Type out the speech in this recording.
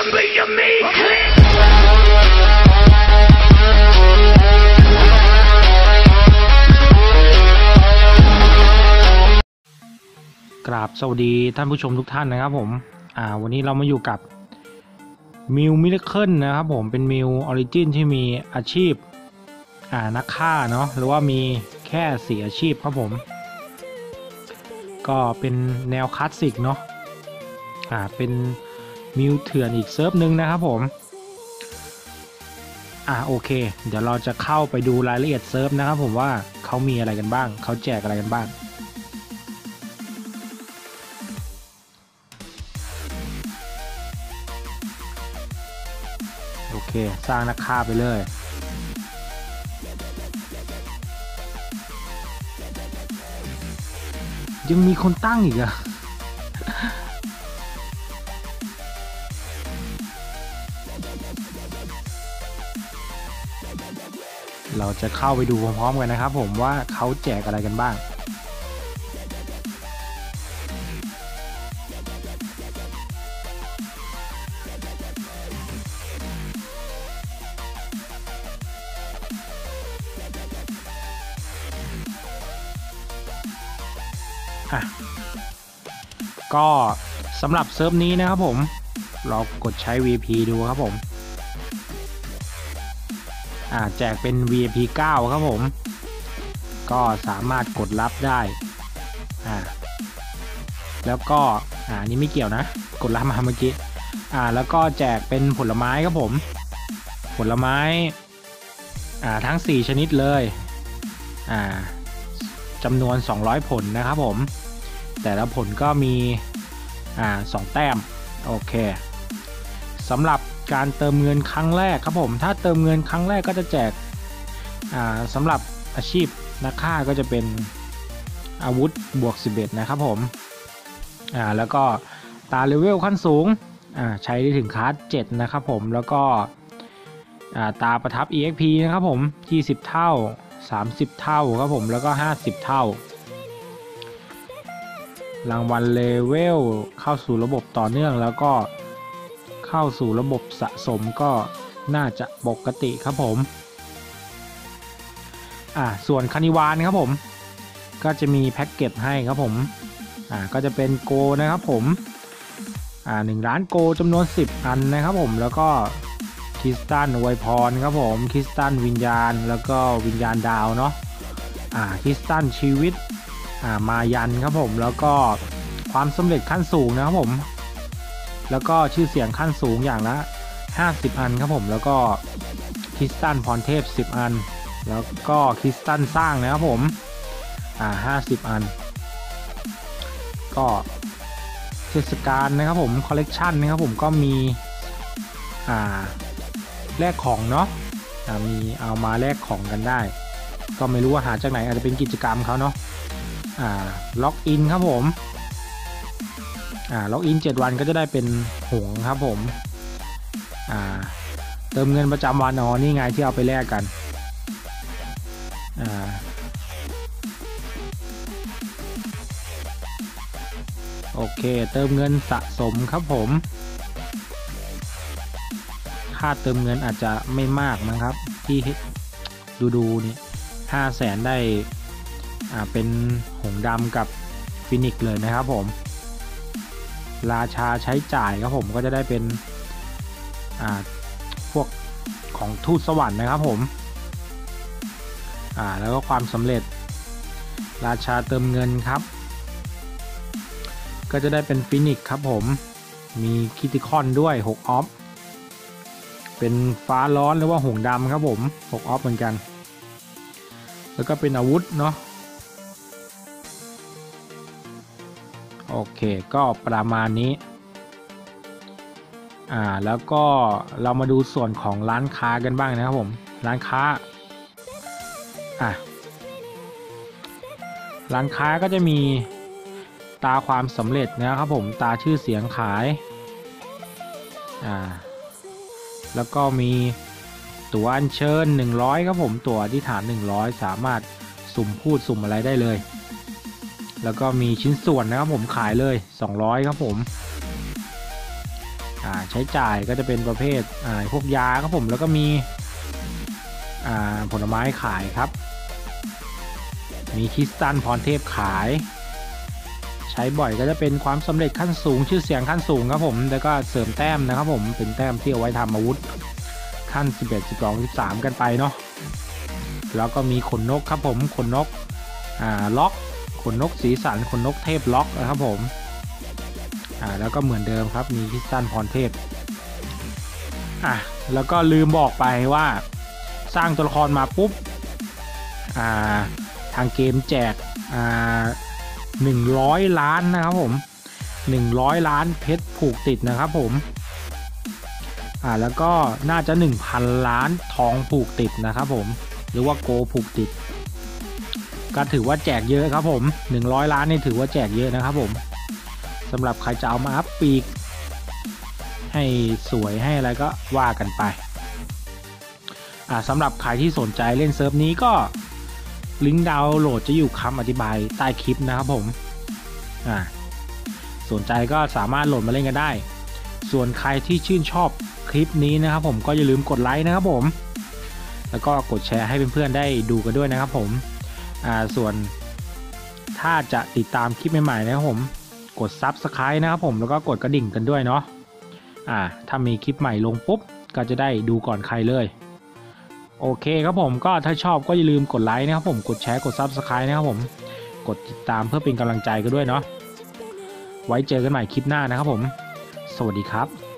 yummy, yummy click. กราบสวัสดีท่านผู้ชมทุกท่านนะครับผม อ่า วันนี้เรามาอยู่กับมิวมิลเคิลนะครับผม เป็นมิวออริจินที่มีอาชีพ อ่า นักฆ่าเนาะ หรือว่ามีแค่สีอาชีพครับผม ก็เป็นแนวคลาสสิกเนาะ อ่า เป็น มิวเถื่อนอีกเซิร์ฟหนึ่งนะครับผม อ่าโอเค เดี๋ยวเราจะเข้าไปดูรายละเอียดเซิร์ฟนะครับผมว่าเขามีอะไรกันบ้าง เขาแจกอะไรกันบ้าง โอเค สร้างนักฆ่าไปเลยยังมีคนตั้งอีกอะ เราจะเข้าไปดูพร้อมๆกันนะครับผมว่าเขาแจกอะไรกันบ้างอะก็สำหรับเซิร์ฟนี้นะครับผม เรากดใช้ VP ดูครับผม แจกเป็น VIP 9 ครับผม ก็สามารถกดรับได้แล้วก็อ่านี่ไม่เกี่ยวนะ กดรับมาเมื่อกี้อ่าแล้วก็แจกเป็นผลไม้ครับผม ผลไม้อ่าทั้ง 4 ชนิดเลยอ่าจำนวน 200 ผลนะครับผม แต่ละผลก็มีอ่าสองแต้ม โอเคสำหรับ การเติมเงินครั้งแรกครับผม ถ้าเติมเงินครั้งแรกก็จะแจกสำหรับอาชีพนักฆ่าก็จะเป็นอาวุธบวก 11 นะครับผมอ่าแล้วก็ตาเลเวลขั้นสูงอ่าใช้ได้ถึงคลาส7นะครับผมแล้วก็อ่าตาประทับ EXP นะครับผม20 เท่า 30 เท่าครับผมแล้วก็ 50 เท่า รางวัลเลเวลเข้าสู่ระบบต่อเนื่องแล้วก็ เข้าสู่ระบบสะสมก็น่าจะปกติครับผม อ่าส่วนคานิวานครับผม ก็จะมีแพ็กเกจให้ครับผม อ่าก็จะเป็นโกนะครับผม อ่าหนึ่งล้านโกจำนวน 10 อันนะครับผม แล้วก็คริสตันไวยพรครับผม คริสตันวิญญาณ แล้วก็วิญญาณดาวเนาะ อ่าคริสตันชีวิต อ่ามายันครับผม แล้วก็ความสำเร็จขั้นสูงนะครับผม แล้วก็ชื่อเสียงขั้นสูงอย่างละ 50 อันครับผม แล้วก็คริสตันพรเทพ 10 อัน แล้วก็คริสตันสร้างนะครับผม อ่า 50 อัน ก็เทศกาลนะครับผม คอลเลกชันนะครับผมก็มี อ่า แลกของเนาะอ่ามีเอามาแลกของกันได้ ก็ไม่รู้ว่าหาจากไหนอาจจะเป็นกิจกรรมเขาเนาะ อ่า ล็อกอินครับผม อ่าล็อกอิน 7 วันก็จะได้เป็นหงครับผมอ่าเติมเงินประจำวันอ๋อนี่ไงที่เอาไปแลกกันอ่าโอเค เติมเงินสะสมครับผม ค่าเติมเงินอาจจะไม่มากนะครับ ที่ดูดูนี่ห้าแสนได้ อ่า เป็นหงดำกับฟินิกเลยนะครับผม ราชาใช้จ่ายครับผมก็จะได้เป็นอ่าพวกของทูตสวรรค์นะครับผมอ่าแล้วก็ความสำเร็จ ราชาเติมเงินครับ ก็จะได้เป็นฟินิกซ์ครับผมมีคิติคอนด้วย 6 ออฟ เป็นฟ้าร้อนหรือว่าหงดำครับผม 6 ออฟเหมือนกัน แล้วก็เป็นอาวุธเนาะ โอเคก็ประมาณนี้อ่าแล้วก็เรามาดูส่วนของร้านค้ากันบ้างนะครับผมร้านค้าอะร้านค้าก็จะมีตาความสำเร็จนะครับผมตาชื่อเสียงขายอ่าแล้วก็มีตั๋วอัญเชิญ 100 ครับผมตั๋วอธิฐาน 100 สามารถสุ่มพูดสุ่มอะไรได้เลย แล้วก็มีชิ้นส่วนนะครับผมขายเลย 200 ครับผมใช้จ่ายก็จะเป็นประเภทพวกยาครับผมแล้วก็มีผลไม้ขายครับ มีคริสตันพรเทพขาย ใช้บ่อยก็จะเป็นความสำเร็จขั้นสูงชื่อเสียงขั้นสูงครับผม แล้วก็เสริมแต้มนะครับผมเป็นแต้มที่เอาไว้ทำอาวุธขั้น 11 12 13 กันไปเนาะแล้วก็มีขนนกครับผมขนนกล็อก ขนนกสีสันขนนกเทพล็อกนะครับผมอ่าแล้วก็เหมือนเดิมครับมีคริสตันพรเทพอะแล้วก็ลืมบอกไปว่าสร้างตัวละครมาปุ๊บอ่าทางเกมแจกอ่า100ล้านนะครับผม100ล้านเพชรผูกติดนะครับผมอ่าแล้วก็น่าจะ 1,000 ล้านทองผูกติดนะครับผมหรือว่าโกผูกติด ก็ถือว่าแจกเยอะครับผม 100 ล้านนี่ถือว่าแจกเยอะนะครับผมสำหรับใครจะเอามาอัพปีก ให้สวยให้อะไรก็ว่ากันไปอ่าสำหรับใครที่สนใจเล่นเซิร์ฟนี้ก็ลิงก์ดาวน์โหลดจะอยู่คำอธิบายใต้คลิปนะครับผมอ่าสนใจก็สามารถโหลดมาเล่นกันได้ ส่วนใครที่ชื่นชอบคลิปนี้นะครับผมก็อย่าลืมกดไลค์นะครับผม แล้วก็กดแชร์ให้เพื่อนๆได้ดูกันด้วยนะครับผม อ่าส่วนถ้าจะติดตามคลิปใหม่ๆนะครับผมกด Subscribe นะครับผมแล้วก็กดกระดิ่งกันด้วยเนาะอ่าถ้ามีคลิปใหม่ลงปุ๊บ ก็จะได้ดูก่อนใครเลย โอเคครับผมก็ถ้าชอบก็อย่าลืมกดไลค์นะครับผมกดแชร์กด Subscribe นะครับผมกดติดตามเพื่อเป็นกำลังใจกันด้วยเนาะไว้เจอกันใหม่คลิปหน้านะครับผม สวัสดีครับ